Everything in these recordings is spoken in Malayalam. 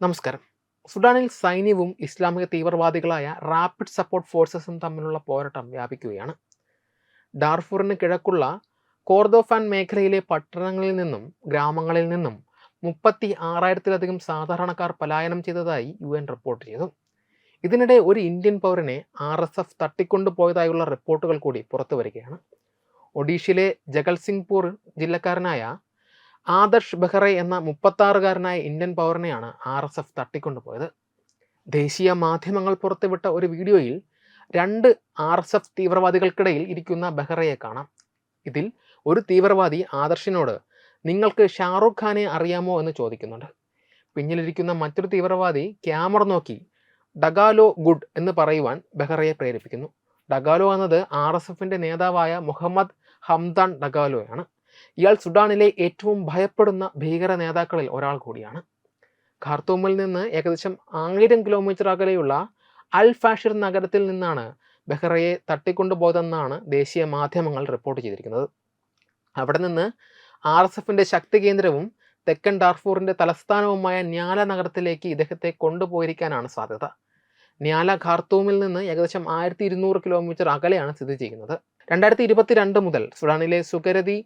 നമസ്കാരം. സുഡാനിൽ സൈന്യവും ഇസ്ലാമിക തീവ്രവാദികളായ റാപ്പിഡ് സപ്പോർട്ട് ഫോഴ്സസും തമ്മിലുള്ള പോരാട്ടം വ്യാപിക്കുകയാണ്. ഡാർഫൂറിന് കിഴക്കുള്ള കോർദോഫാൻ മേഖലയിലെ പട്ടണങ്ങളിൽ നിന്നും ഗ്രാമങ്ങളിൽ നിന്നും മുപ്പത്തി ആറായിരത്തിലധികം സാധാരണക്കാർ പലായനം ചെയ്തതായി യു എൻ റിപ്പോർട്ട് ചെയ്തു. ഇതിനിടെ ഒരു ഇന്ത്യൻ പൗരനെ ആർ എസ് എഫ് തട്ടിക്കൊണ്ടുപോയതായുള്ള റിപ്പോർട്ടുകൾ കൂടി പുറത്തു വരികയാണ്. ഒഡീഷയിലെ ജഗൽസിംഗ്പൂർ ജില്ലക്കാരനായ ആദർശ് ബെഹ്റ എന്ന മുപ്പത്താറുകാരനായ ഇന്ത്യൻ പൗരനെയാണ് ആർ എസ് എഫ് തട്ടിക്കൊണ്ടുപോയത്. ദേശീയ മാധ്യമങ്ങൾ പുറത്തുവിട്ട ഒരു വീഡിയോയിൽ രണ്ട് ആർ എസ് എഫ് തീവ്രവാദികൾക്കിടയിൽ ഇരിക്കുന്ന ബെഹ്റയെ കാണാം. ഇതിൽ ഒരു തീവ്രവാദി ആദർശിനോട് നിങ്ങൾക്ക് ഷാറൂഖ് ഖാനെ അറിയാമോ? എന്ന് ചോദിക്കുന്നുണ്ട്. പിന്നിലിരിക്കുന്ന മറ്റൊരു തീവ്രവാദി ക്യാമറ നോക്കി ഡഗാലോ ഗുഡ് എന്ന് പറയുവാൻ ബെഹ്റയെ പ്രേരിപ്പിക്കുന്നു. ഡഗാലോ എന്നത് ആർ എസ് എഫിന്റെ നേതാവായ മുഹമ്മദ് ഹംദാൻ ഡഗാലോയാണ്. ഇയാൾ സുഡാനിലെ ഏറ്റവും ഭയപ്പെടുന്ന ഭീകര നേതാക്കളിൽ ഒരാൾ കൂടിയാണ്. ഖാർത്തൂമിൽ നിന്ന് ഏകദേശം ആയിരം കിലോമീറ്റർ അകലെയുള്ള അൽ ഫാഷിർ നഗരത്തിൽ നിന്നാണ് ബെഹ്റയെ തട്ടിക്കൊണ്ടുപോയതെന്നാണ് ദേശീയ മാധ്യമങ്ങൾ റിപ്പോർട്ട് ചെയ്തിരിക്കുന്നത്. അവിടെ നിന്ന് ആർ എസ് എഫിന്റെ ശക്തി കേന്ദ്രവും തെക്കൻ ഡാർഫൂറിന്റെ തലസ്ഥാനവുമായ ന്യാല നഗരത്തിലേക്ക് ഇദ്ദേഹത്തെ കൊണ്ടുപോയിരിക്കാനാണ് സാധ്യത. ന്യാല ഖാർത്തൂമിൽ നിന്ന് ഏകദേശം ആയിരത്തി ഇരുന്നൂറ് കിലോമീറ്റർ അകലെയാണ് സ്ഥിതി ചെയ്യുന്നത്. രണ്ടായിരത്തി ഇരുപത്തിരണ്ട് മുതൽ സുഡാനിലെ സുഗരതി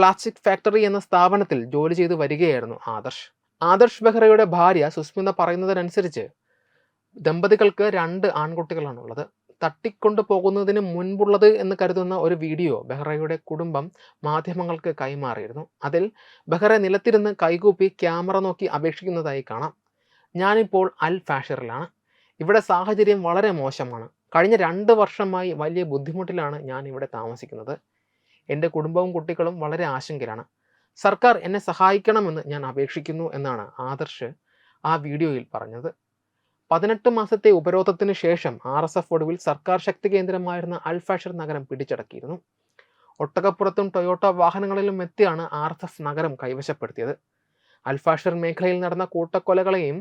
പ്ലാസ്റ്റിക് ഫാക്ടറി എന്ന സ്ഥാപനത്തിൽ ജോലി ചെയ്തു വരികയായിരുന്നു ആദർശ്. ആദർശ് ബെഹ്റയുടെ ഭാര്യ സുസ്മിത പറയുന്നതിനനുസരിച്ച് ദമ്പതികൾക്ക് രണ്ട് ആൺകുട്ടികളാണുള്ളത്. തട്ടിക്കൊണ്ടു പോകുന്നതിന് മുൻപുള്ളത് എന്ന് കരുതുന്ന ഒരു വീഡിയോ ബെഹ്റയുടെ കുടുംബം മാധ്യമങ്ങൾക്ക് കൈമാറിയിരുന്നു. അതിൽ ബെഹ്റ നിലത്തിരുന്ന് കൈകൂപ്പി ക്യാമറ നോക്കി അപേക്ഷിക്കുന്നതായി കാണാം. ഞാനിപ്പോൾ അൽ ഫാഷറിലാണ്. ഇവിടെ സാഹചര്യം വളരെ മോശമാണ്. കഴിഞ്ഞ രണ്ട് വർഷമായി വലിയ ബുദ്ധിമുട്ടിലാണ് ഞാൻ ഇവിടെ താമസിക്കുന്നത്. എന്റെ കുടുംബവും കുട്ടികളും വളരെ ആശങ്കയിലാണ്. സർക്കാർ എന്നെ സഹായിക്കണമെന്ന് ഞാൻ അപേക്ഷിക്കുന്നു എന്നാണ് ആദർശ് ആ വീഡിയോയിൽ പറഞ്ഞത്. പതിനെട്ട് മാസത്തെ ഉപരോധത്തിന് ശേഷം ആർ എസ് എഫ് ഒടുവിൽ സർക്കാർ ശക്തി കേന്ദ്രമായിരുന്ന അൽഫാഷർ നഗരം പിടിച്ചടക്കിയിരുന്നു. ഒട്ടകപ്പുറത്തും ടൊയോട്ട വാഹനങ്ങളിലും എത്തിയാണ് ആർ എസ് എഫ് നഗരം കൈവശപ്പെടുത്തിയത്. അൽഫാഷർ മേഖലയിൽ നടന്ന കൂട്ടക്കൊലകളെയും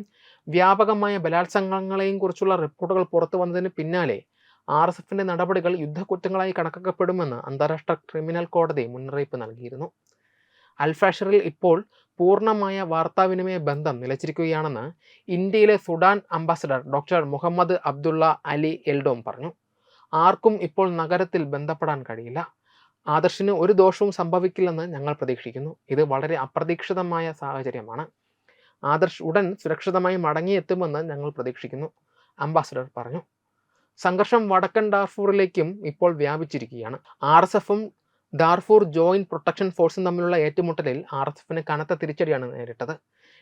വ്യാപകമായ ബലാത്സംഗങ്ങളെയും കുറിച്ചുള്ള റിപ്പോർട്ടുകൾ പുറത്തു വന്നതിന് പിന്നാലെ ആർ എസ് എഫിന്റെ നടപടികൾ യുദ്ധക്കുറ്റങ്ങളായി കണക്കാക്കപ്പെടുമെന്ന് അന്താരാഷ്ട്ര ക്രിമിനൽ കോടതി മുന്നറിയിപ്പ് നൽകിയിരുന്നു. അൽഫാഷറിൽ ഇപ്പോൾ പൂർണമായ വാർത്താവിനിമയ ബന്ധം നിലച്ചിരിക്കുകയാണെന്ന് ഇന്ത്യയിലെ Sudan ambassador doctor Muhammad Abdullah Ali Eldom പറഞ്ഞു. ആർക്കും ഇപ്പോൾ നഗരത്തിൽ ബന്ധപ്പെടാൻ കഴിയില്ല. ആദർശിന് ഒരു ദോഷവും സംഭവിക്കില്ലെന്ന് ഞങ്ങൾ പ്രതീക്ഷിക്കുന്നു. ഇത് വളരെ അപ്രതീക്ഷിതമായ സാഹചര്യമാണ്. ആദർശ് ഉടൻ സുരക്ഷിതമായി മടങ്ങിയെത്തുമെന്ന് ഞങ്ങൾ പ്രതീക്ഷിക്കുന്നു അംബാസഡർ പറഞ്ഞു. സംഘർഷം വടക്കൻ ഡാർഫൂറിലേക്കും ഇപ്പോൾ വ്യാപിച്ചിരിക്കുകയാണ്. ആർ എസ് എഫും ഡാർഫൂർ ജോയിന്റ് പ്രൊട്ടക്ഷൻ ഫോഴ്സും തമ്മിലുള്ള ഏറ്റുമുട്ടലിൽ ആർ എസ് എഫിന് കനത്ത തിരിച്ചടിയാണ് നേരിട്ടത്.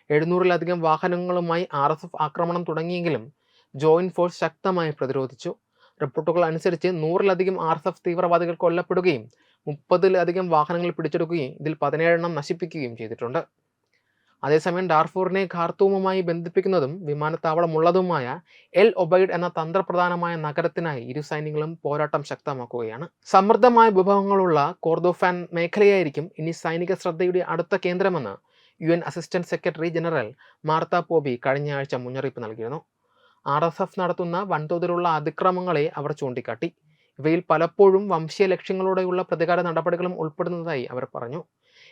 എഴുന്നൂറിലധികം വാഹനങ്ങളുമായി ആർ എസ് എഫ് ആക്രമണം തുടങ്ങിയെങ്കിലും ജോയിന്റ് ഫോഴ്സ് ശക്തമായി പ്രതിരോധിച്ചു. റിപ്പോർട്ടുകൾ അനുസരിച്ച് നൂറിലധികം ആർ എസ് എഫ് തീവ്രവാദികൾ കൊല്ലപ്പെടുകയും മുപ്പതിലധികം വാഹനങ്ങൾ പിടിച്ചെടുക്കുകയും ഇതിൽ പതിനേഴെണ്ണം നശിപ്പിക്കുകയും ചെയ്തിട്ടുണ്ട്. അതേസമയം ഡാർഫൂറിനെ ഖാർത്തൂമുമായി ബന്ധിപ്പിക്കുന്നതും വിമാനത്താവളമുള്ളതുമായ എൽ ഒബൈഡ് എന്ന തന്ത്രപ്രധാനമായ നഗരത്തിനായി ഇരു സൈന്യങ്ങളും പോരാട്ടം ശക്തമാക്കുകയാണ്. സമൃദ്ധമായ വിഭവങ്ങളുള്ള കോർദോഫാൻ മേഖലയായിരിക്കും ഇനി സൈനിക ശ്രദ്ധയുടെ അടുത്ത കേന്ദ്രമെന്ന് U N assistant secretary general Martha Pobee കഴിഞ്ഞ ആഴ്ച മുന്നറിയിപ്പ് നൽകിയിരുന്നു. ആർ എസ് എഫ് നടത്തുന്ന വൻതോതിലുള്ള അതിക്രമങ്ങളെ അവർ ചൂണ്ടിക്കാട്ടി. ഇവയിൽ പലപ്പോഴും വംശീയ ലക്ഷ്യങ്ങളോടെയുള്ള പ്രതികാര നടപടികളും ഉൾപ്പെടുന്നതായി അവർ പറഞ്ഞു.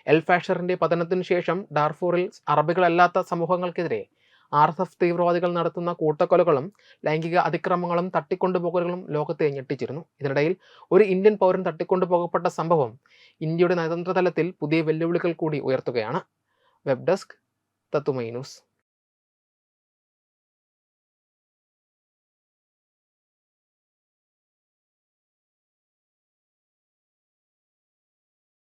എൽ ഫാഷറിന്റെ പതനത്തിനു ശേഷം ഡാർഫൂറിൽ അറബികളല്ലാത്ത സമൂഹങ്ങൾക്കെതിരെ ആർ എസ് എഫ് തീവ്രവാദികൾ നടത്തുന്ന കൂട്ടക്കൊലകളും ലൈംഗിക അതിക്രമങ്ങളും തട്ടിക്കൊണ്ടുപോകലുകളും ലോകത്തെ ഞെട്ടിച്ചിരുന്നു. ഇതിനിടയിൽ ഒരു ഇന്ത്യൻ പൗരൻ തട്ടിക്കൊണ്ടുപോകപ്പെട്ട സംഭവം ഇന്ത്യയുടെ നയതന്ത്ര പുതിയ വെല്ലുവിളികൾ കൂടി ഉയർത്തുകയാണ്. വെബ് ഡെസ്ക് തത്തുമൈ ന്യൂസ്.